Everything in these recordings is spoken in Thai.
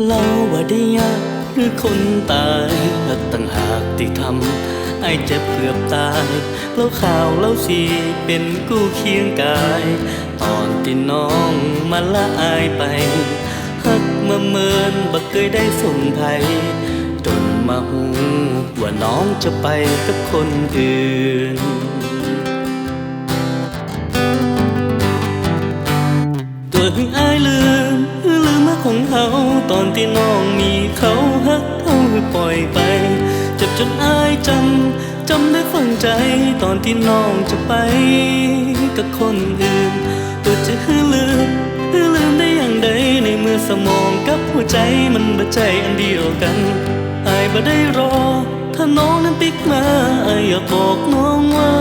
เล่าว่าได้ยากหรือคนตายหักต่างหากที่ทำไอ้เจ็บเกือบตายเล่าข่าวเล่าสีเป็นกู้เคียงกาย ตอนที่น้องมาละอายไปหักมาเมินบักเคยได้สนไทยจนมาหูว่าน้องจะไปกับคนอื่น ตอนที่น้องมีเขาฮักเขาให้ปล่อยไป เจ็บจนอายจำจำได้ฝังใจ ตอนที่น้องจะไปกับคนอื่นตัวจะฮือลืมฮือลืมได้อย่างใดในเมื่อสมองกับหัวใจมันบ่ใจอันเดียวกันอายบ่ได้รอ ถ้าน้องนั้นปิกมาอายอยากบอกน้องว่า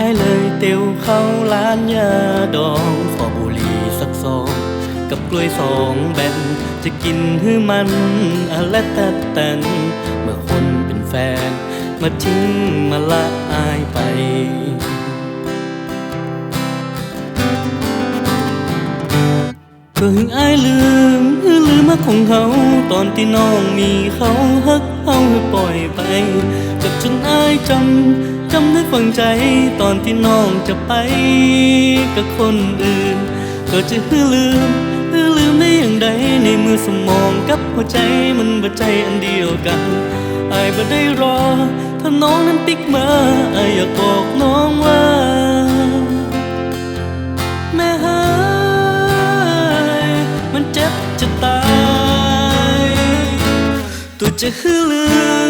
ไอเลยเตียวเข้าร้านยาดองขอบุหรี่สักซองกับกล้วยสองแบนจะกินให้มันอะและแต่แต่นเมื่อคนเป็นแฟน มาทิ้งมาละอายไปก็หึงอายลืมลืมมาของเขาตอนที่น้องมีเขาฮักเอาให้ปล่อยไปจบจนอายจำ จำได้ฝังใจตอนที่น้องจะไปกับคนอื่น ก็จะฮือลืมฮือลืมได้อย่างใดในมือสมองกับหัวใจมันบ่ใจอันเดียวกันอายบ่ได้รอ ถ้าน้องนั้นปิ๊กมาอายอยากบอกน้องว่าแม่หายมันเจ็บจะตายตัวจะฮือลืม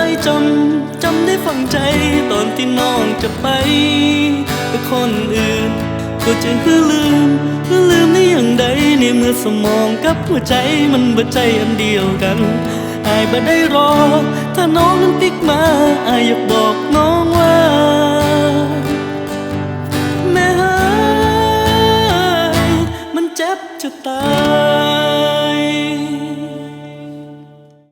ายจำจำได้ฝังใจตอนที่น้องจะไปกับคนอื่น ก็จะฮือลืมฮือลืมได้อย่างใดในเมื่อสมองกับหัวใจมันบ่ใจอันเดียวกันอายบ่ได้รอ ถ้าน้องนั้นติ๊กมาอายอยากบอกน้องว่า แม่หายมันเจ็บจะตาย